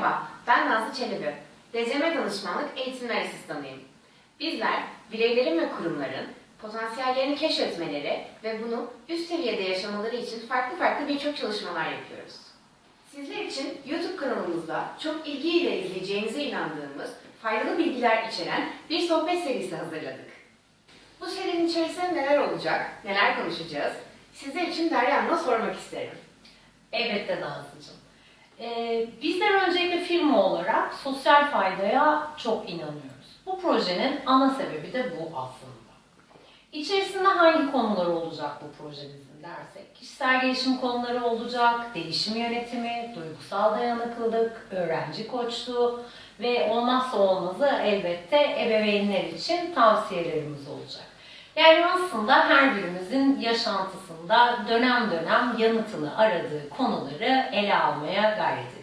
Merhaba, ben Nazlı Çelebi. DCM Danışmanlık Eğitimler Asistanıyım. Bizler, bireylerin ve kurumların potansiyellerini keşfetmeleri ve bunu üst seviyede yaşamaları için farklı farklı birçok çalışmalar yapıyoruz. Sizler için YouTube kanalımızda çok ilgiyle izleyeceğinize inandığımız faydalı bilgiler içeren bir sohbet serisi hazırladık. Bu serinin içerisinde neler olacak, neler konuşacağız? Sizler için Derya Hanım'a sormak isterim. Elbette Nazlıcığım. Ee, bizler firma olarak sosyal faydaya çok inanıyoruz. Bu projenin ana sebebi de bu aslında. İçerisinde hangi konular olacak bu projemizin dersek, kişisel gelişim konuları olacak, değişim yönetimi, duygusal dayanıklılık, öğrenci koçluğu ve olmazsa olmazı elbette ebeveynler için tavsiyelerimiz olacak. Yani aslında her birimizin yaşantısında dönem dönem yanıtını aradığı konuları ele almaya gayret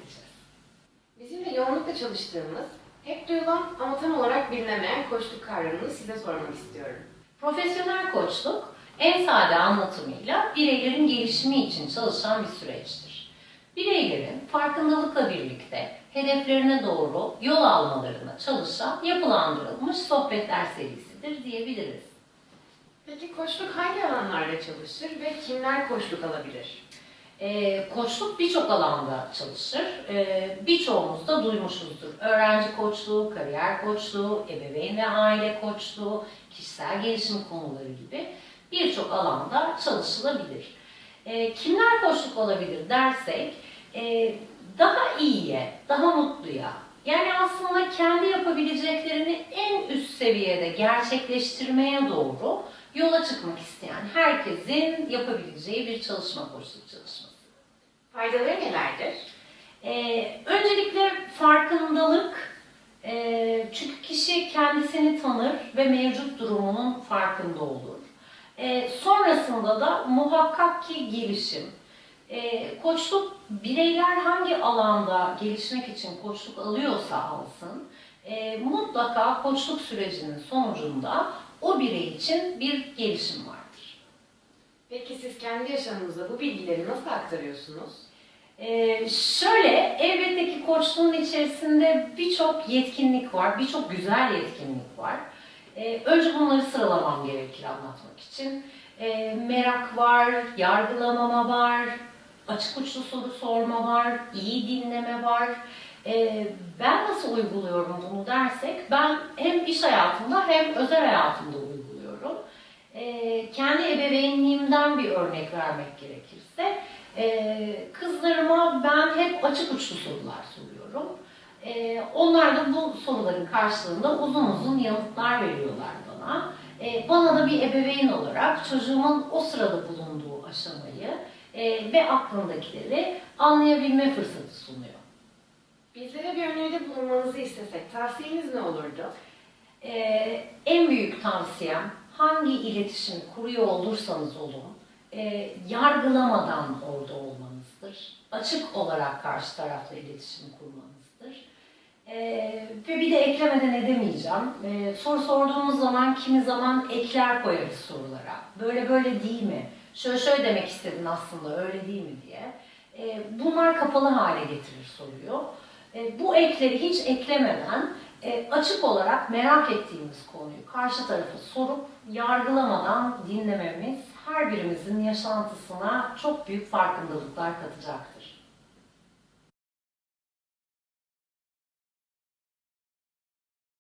edeceğiz. Bizim de yoğunlukla çalıştığımız, hep duyulan ama tam olarak bilinemeyen koçluk kavramını size sormak istiyorum. Profesyonel koçluk en sade anlatımıyla bireylerin gelişimi için çalışan bir süreçtir. Bireylerin farkındalıkla birlikte hedeflerine doğru yol almalarına çalışan yapılandırılmış sohbetler serisidir diyebiliriz. Peki koçluk hangi alanlarda çalışır ve kimler koçluk alabilir? Ee, koçluk birçok alanda çalışır. Ee, birçoğumuz da duymuşuzdur. Öğrenci koçluğu, kariyer koçluğu, ebeveyn ve aile koçluğu, kişisel gelişim konuları gibi birçok alanda çalışılabilir. Ee, kimler koçluk olabilir dersek, e, daha iyiye, daha mutluya, yani aslında kendi yapabileceklerini en üst seviyede gerçekleştirmeye doğru yola çıkmak isteyen herkesin yapabileceği bir çalışma koçluk çalışması. Faydaları nelerdir? Ee, öncelikle farkındalık, Ee, çünkü kişi kendisini tanır ve mevcut durumunun farkında olur. Ee, sonrasında da muhakkak ki gelişim. Ee, koçluk, bireyler hangi alanda gelişmek için koçluk alıyorsa alsın, e, mutlaka koçluk sürecinin sonucunda o birey için bir gelişim vardır. Peki siz kendi yaşamınızda bu bilgileri nasıl aktarıyorsunuz? Ee, şöyle, elbette ki koçluğun içerisinde birçok yetkinlik var, birçok güzel yetkinlik var. Ee, önce bunları sıralamam gerekir anlatmak için. Ee, merak var, yargılamama var, açık uçlu soru sorma var, iyi dinleme var. Ee, ben nasıl uyguluyorum bunu dersek, ben hem iş hayatımda hem özel hayatımda uyguluyorum. Ee, kendi ebeveynliğimden bir örnek vermek gerekirse, ee, kızlarıma ben hep açık uçlu sorular soruyorum. Ee, onlar da bu soruların karşılığında uzun uzun yanıtlar veriyorlar bana. Ee, bana da bir ebeveyn olarak çocuğumun o sırada bulunduğu aşamayı e, ve aklındakileri anlayabilme fırsatı sunuyor. Bizlere bir öneride bulunmanızı istesek tavsiyeniz ne olurdu? Ee, en büyük tavsiyem hangi iletişim kuruyor olursanız olun, e, yargılamadan orada olmanızdır. Açık olarak karşı tarafla iletişim kurmanızdır. E, ve bir de eklemeden edemeyeceğim. E, soru sorduğumuz zaman kimi zaman ekler koyarız sorulara. Böyle böyle değil mi? Şöyle şöyle demek istedin aslında öyle değil mi diye. E, bunlar kapalı hale getirir soruyu. E, bu ekleri hiç eklemeden e, açık olarak merak ettiğimiz konuyu karşı tarafa sorup yargılamadan dinlememiz her birimizin yaşantısına çok büyük farkındalıklar katacaktır.